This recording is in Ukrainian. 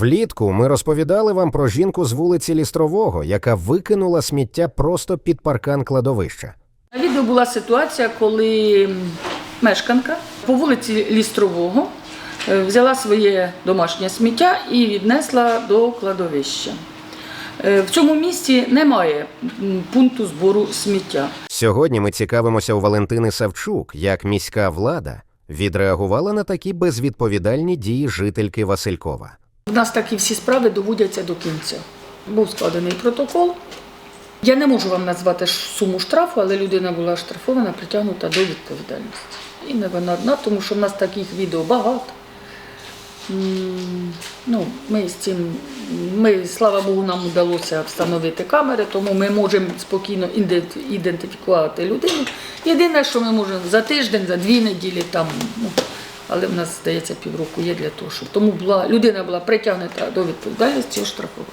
Влітку ми розповідали вам про жінку з вулиці Лістрового, яка викинула сміття просто під паркан кладовища. На відео була ситуація, коли мешканка по вулиці Лістрового е, взяла своє домашнє сміття і віднесла до кладовища. Е, В цьому місці немає пункту збору сміття. Сьогодні ми цікавимося у Валентини Савчук, як міська влада відреагувала на такі безвідповідальні дії жительки Василькова. У нас такі всі справи доводяться до кінця. Був складений протокол. Я не можу вам назвати суму штрафу, але людина була штрафована, притягнута до відповідальності. І не вона одна, тому що в нас таких відео багато. Ну, ми з цим, ми, слава Богу, нам вдалося встановити камери, тому ми можемо спокійно ідентифікувати людину. Єдине, що ми можемо за тиждень, за дві неділі там, ну, але в нас, здається, півроку є для того, щоб тому була людина була притягнута до відповідальності і.